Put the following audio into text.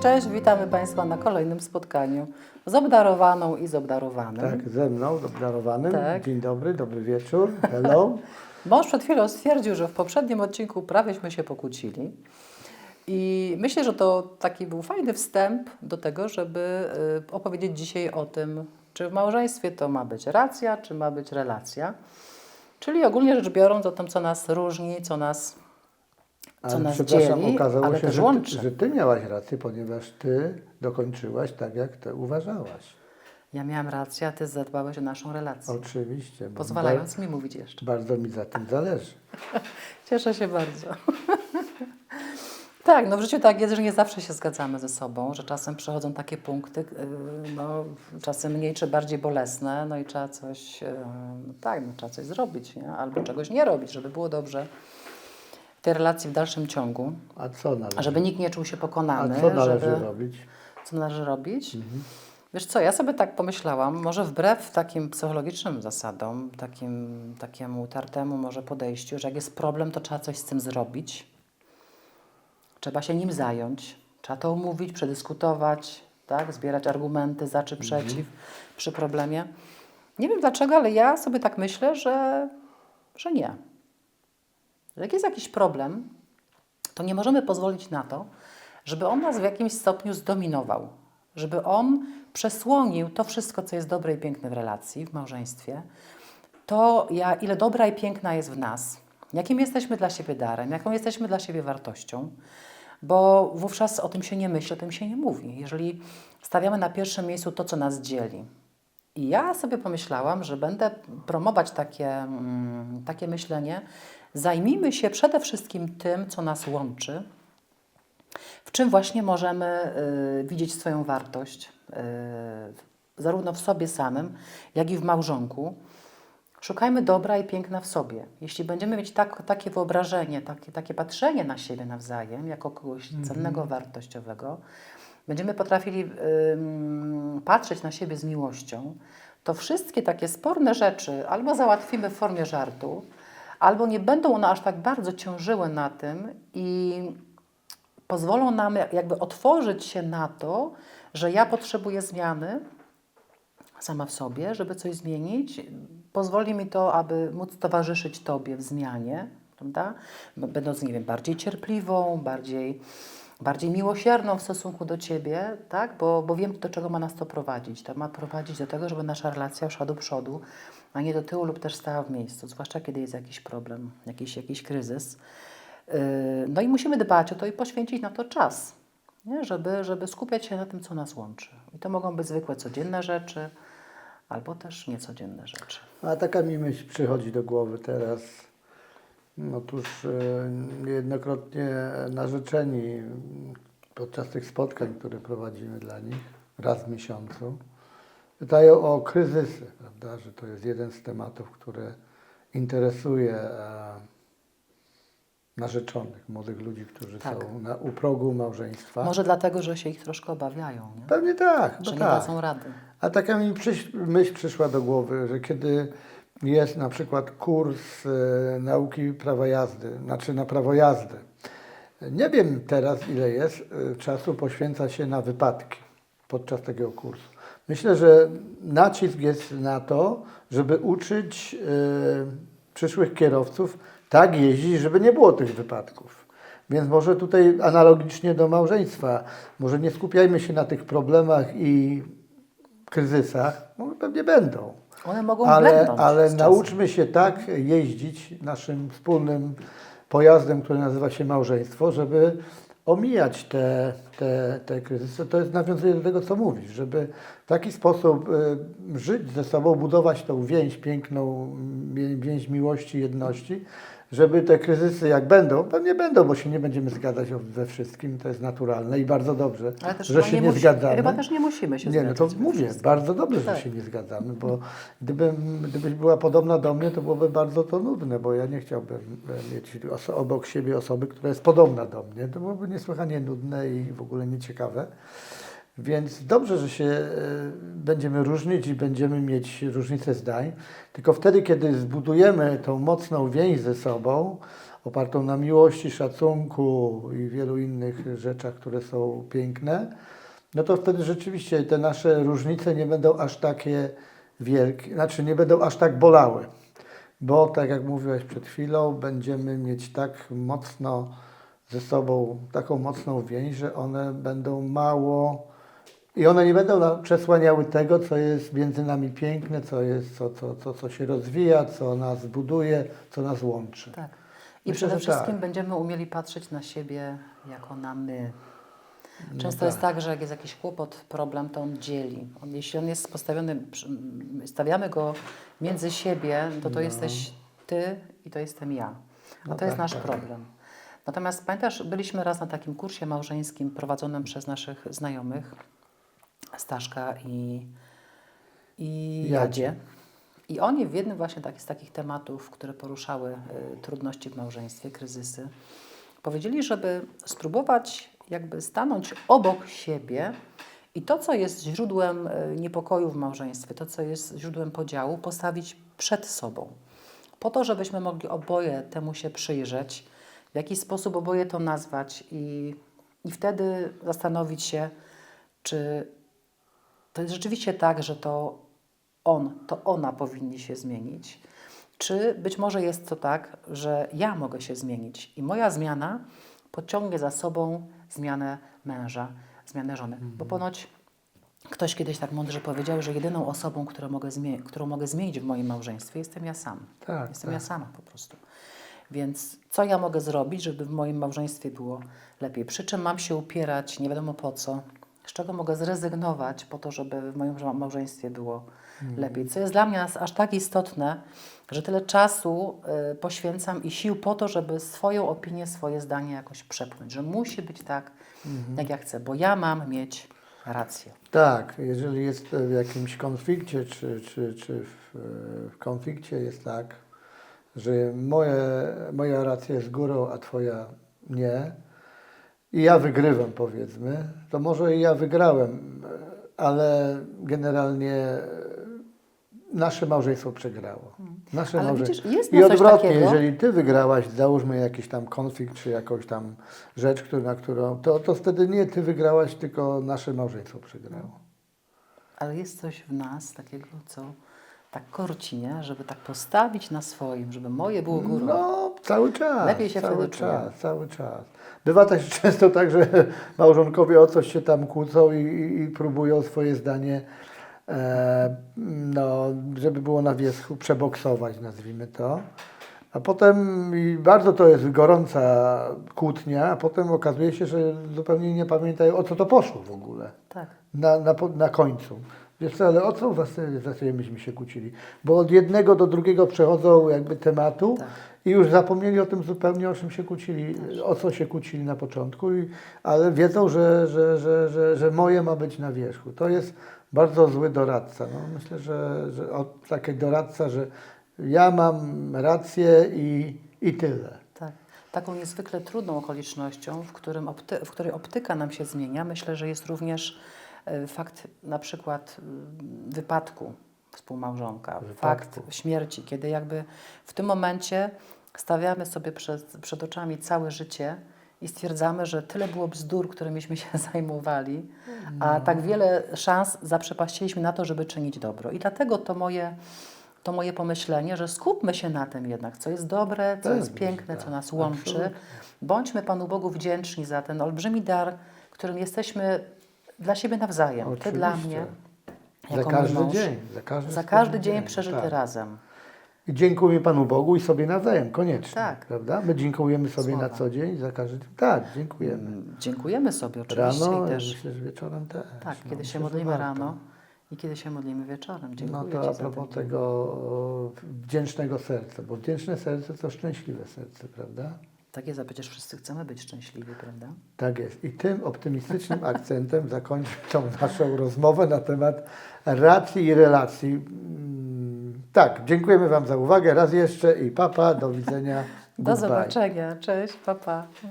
cześć, witamy Państwa na kolejnym spotkaniu z obdarowaną i z obdarowanym. Tak, ze mną, obdarowanym. Tak. Dzień dobry, dobry wieczór. Hello. Mąż przed chwilą stwierdził, że w poprzednim odcinku prawiśmy się pokłócili. I myślę, że to taki był fajny wstęp do tego, żeby y, opowiedzieć dzisiaj o tym, czy w małżeństwie to ma być racja, czy ma być relacja. Czyli ogólnie rzecz biorąc o tym, co nas różni, co nas, co Ale nas przepraszam, dzieli, okazało ale się, też że łączy. ty, że ty miałaś rację, ponieważ ty dokończyłaś tak, jak ty uważałaś. Ja miałam rację, a Ty zadbałeś o naszą relację, Oczywiście. pozwalając mi mówić jeszcze. Bardzo, mi za tym zależy. Cieszę się bardzo. tak, no w życiu tak jest, że nie zawsze się zgadzamy ze sobą, że czasem przechodzą takie punkty, yy, no, czasem mniej czy bardziej bolesne, no i trzeba coś, yy, tak, no, trzeba coś zrobić, nie? albo czegoś nie robić, żeby było dobrze tej relacji w dalszym ciągu, A co należy, żeby nikt nie czuł się a pokonany. co należy żeby, robić? co należy robić? Wiesz co, ja sobie tak pomyślałam, może wbrew takim psychologicznym zasadom, takim, takiemu utartemu może podejściu, że jak jest problem, to trzeba coś z tym zrobić. Trzeba się nim zająć, trzeba to omówić, przedyskutować, tak? zbierać argumenty za czy przeciw przy problemie. Nie wiem dlaczego, ale ja sobie tak myślę, że, że nie. Że jak jest jakiś problem, to nie możemy pozwolić na to, żeby on nas w jakimś stopniu zdominował, żeby on przesłonił to wszystko, co jest dobre i piękne w relacji, w małżeństwie, to ja, ile dobra i piękna jest w nas, jakim jesteśmy dla siebie darem, jaką jesteśmy dla siebie wartością, bo wówczas o tym się nie myśli, o tym się nie mówi. Jeżeli stawiamy na pierwszym miejscu to, co nas dzieli. I ja sobie pomyślałam, że będę promować takie, mm, takie myślenie. Zajmijmy się przede wszystkim tym, co nas łączy, w czym właśnie możemy y, widzieć swoją wartość, y, zarówno w sobie samym, jak i w małżonku. Szukajmy dobra i piękna w sobie. Jeśli będziemy mieć tak, takie wyobrażenie, takie, takie patrzenie na siebie nawzajem, jako kogoś cennego, wartościowego, będziemy potrafili ym, patrzeć na siebie z miłością, to wszystkie takie sporne rzeczy albo załatwimy w formie żartu, albo nie będą one aż tak bardzo ciążyły na tym i pozwolą nam jakby otworzyć się na to, że ja potrzebuję zmiany sama w sobie, żeby coś zmienić. Pozwoli mi to, aby móc towarzyszyć Tobie w zmianie, prawda? Będąc, nie wiem, bardziej cierpliwą, bardziej, bardziej miłosierną w stosunku do Ciebie, tak? Bo, bo wiem, do czego ma nas to prowadzić. To ma prowadzić do tego, żeby nasza relacja szła do przodu, a nie do tyłu lub też stała w miejscu, zwłaszcza kiedy jest jakiś problem, jakiś, jakiś kryzys. Yy, No i musimy dbać o to i poświęcić na to czas, nie? Żeby, żeby skupiać się na tym, co nas łączy. I to mogą być zwykłe, codzienne rzeczy, albo też niecodzienne rzeczy. A taka mi myśl przychodzi do głowy teraz. Otóż e, niejednokrotnie narzeczeni podczas tych spotkań, które prowadzimy dla nich raz w miesiącu, pytają o kryzysy, prawda? Że to jest jeden z tematów, który interesuje e, narzeczonych, młodych ludzi, którzy Tak. są na, u progu małżeństwa. Może dlatego, że się ich troszkę obawiają, nie? Pewnie tak, że no nie tak. dadzą rady. A taka mi myśl przyszła do głowy, że kiedy jest na przykład kurs e, nauki prawa jazdy, znaczy na prawo jazdy, nie wiem teraz ile jest e, czasu poświęca się na wypadki podczas takiego kursu. Myślę, że nacisk jest na to, żeby uczyć e, przyszłych kierowców tak jeździć, żeby nie było tych wypadków. Więc może tutaj analogicznie do małżeństwa, może nie skupiajmy się na tych problemach i kryzysach, może pewnie będą. One mogą Ale, ale nauczmy się tak jeździć naszym wspólnym pojazdem, który nazywa się małżeństwo, żeby omijać te, te, te kryzysy. To jest nawiązuje do tego, co mówisz, żeby w taki sposób y, żyć ze sobą, budować tą więź piękną, więź miłości, jedności, żeby te kryzysy jak będą, pewnie będą, bo się nie będziemy zgadzać we wszystkim, to jest naturalne i bardzo dobrze, że się nie, musi- zgadzamy. Chyba też nie musimy się Nie, no to zgadzać we mówię, bardzo dobrze, Tak. że się nie zgadzamy, bo gdybym, gdybyś była podobna do mnie, to byłoby bardzo to nudne, bo ja nie chciałbym e, mieć obok siebie osoby, która jest podobna do mnie. To byłoby niesłychanie nudne i w ogóle nieciekawe. Więc dobrze, że się e, będziemy różnić i będziemy mieć różnice zdań, tylko wtedy, kiedy zbudujemy tą mocną więź ze sobą, opartą na miłości, szacunku i wielu innych rzeczach, które są piękne, no to wtedy rzeczywiście te nasze różnice nie będą aż takie wielkie, znaczy nie będą aż tak bolały. Bo tak jak mówiłeś przed chwilą, będziemy mieć tak mocno ze sobą taką mocną więź, że one będą mało i one nie będą przesłaniały tego, co jest między nami piękne, co jest, co, co, co, co się rozwija, co nas buduje, co nas łączy. Tak. I Myślę, przede tak. wszystkim będziemy umieli patrzeć na siebie jako na my. No Często jest tak, że jak jest jakiś kłopot, problem, to on dzieli. On, jeśli on jest postawiony, stawiamy go między siebie, to to jesteś ty i to jestem ja. A No to jest tak, nasz tak. problem. Natomiast pamiętasz, byliśmy raz na takim kursie małżeńskim prowadzonym przez naszych znajomych, Staszka i, i Jadzie. I oni w jednym właśnie tak, z takich tematów, które poruszały y, trudności w małżeństwie, kryzysy, powiedzieli, żeby spróbować jakby stanąć obok siebie i to, co jest źródłem y, niepokoju w małżeństwie, to, co jest źródłem podziału, postawić przed sobą. Po to, żebyśmy mogli oboje temu się przyjrzeć, w jakiś sposób oboje to nazwać i, i wtedy zastanowić się, czy to jest rzeczywiście tak, że to on, to ona powinni się zmienić, czy być może jest to tak, że ja mogę się zmienić i moja zmiana pociągnie za sobą zmianę męża, zmianę żony. Bo ponoć ktoś kiedyś tak mądrze powiedział, że jedyną osobą, którą mogę, którą mogę zmienić w moim małżeństwie, jestem ja sam. Tak, jestem tak. ja sama po prostu. Więc co ja mogę zrobić, żeby w moim małżeństwie było lepiej? Przy czym mam się upierać, nie wiadomo po co, z czego mogę zrezygnować po to, żeby w moim małże- małżeństwie było lepiej. Co jest dla mnie aż- tak istotne, że tyle czasu y, poświęcam i sił po to, żeby swoją opinię, swoje zdanie jakoś przepchnąć. Że musi być tak, jak ja chcę, bo ja mam mieć rację. Tak, jeżeli jest w jakimś konflikcie, czy, czy, czy w, w konflikcie jest tak, że moje, moja racja jest górą, a twoja nie, i ja wygrywam powiedzmy, to może i ja wygrałem, ale generalnie nasze małżeństwo przegrało. Nasze Hmm. Ale małżeństwo. widzisz, I odwrotnie, jeżeli ty wygrałaś, załóżmy jakiś tam konflikt, czy jakąś tam rzecz, który, na którą, to, to wtedy nie ty wygrałaś, tylko nasze małżeństwo przegrało. Ale jest coś w nas takiego, co tak korci, nie? Żeby tak postawić na swoim, żeby moje było górą. No, cały czas. Lepiej się cały wtedy czas, cały czas. Bywa też często tak, że małżonkowie o coś się tam kłócą i, i, i próbują swoje zdanie, e, no, żeby było na wierzchu, przeboksować, nazwijmy to. A potem i bardzo to jest gorąca kłótnia, a potem okazuje się, że zupełnie nie pamiętają o co to poszło w ogóle Tak. na, na, na końcu. Wiesz co, ale o co właściwie właściwie myśmy się kłócili? Bo od jednego do drugiego przechodzą jakby tematu Tak. i już zapomnieli o tym zupełnie, o czym się kłócili, o co się kłócili na początku, i, ale wiedzą, że, że, że, że, że moje ma być na wierzchu. To jest bardzo zły doradca. No, myślę, że, że o, taki doradca, że ja mam rację i, i tyle. Tak. Taką niezwykle trudną okolicznością, w, którym opty, w której optyka nam się zmienia, myślę, że jest również e, fakt na przykład y, wypadku współmałżonka, Wypadku. fakt śmierci, kiedy jakby w tym momencie stawiamy sobie przed, przed oczami całe życie i stwierdzamy, że tyle było bzdur, którymiśmy się zajmowali, a tak wiele szans zaprzepaściliśmy na to, żeby czynić dobro. I dlatego to moje, to moje pomyślenie, że skupmy się na tym jednak, co jest dobre, co jest piękne, co nas łączy. Bądźmy Panu Bogu wdzięczni za ten olbrzymi dar, którym jesteśmy dla siebie nawzajem. Ty dla Oczywiście. mnie, Za każdy mąż, dzień. Za każdy, za każdy wspólny dzień przeżyty tak. razem. I dziękujemy Panu Bogu i sobie nawzajem, koniecznie. Tak. Prawda? My dziękujemy sobie Słowa. na co dzień za każdy Tak, dziękujemy. Dziękujemy sobie oczywiście Rano i też myślę, że wieczorem też. tak, No, kiedy myślę, się modlimy rano i kiedy się modlimy wieczorem. Dziękuję No to a propos tego wdzięcznego serca, bo wdzięczne serce to szczęśliwe serce, prawda? Tak jest, a przecież wszyscy chcemy być szczęśliwi, prawda? Tak jest. I tym optymistycznym akcentem zakończę tą naszą rozmowę na temat racji i relacji. Mm, tak, dziękujemy Wam za uwagę raz jeszcze i papa, do widzenia. do zobaczenia, cześć, papa. Pa.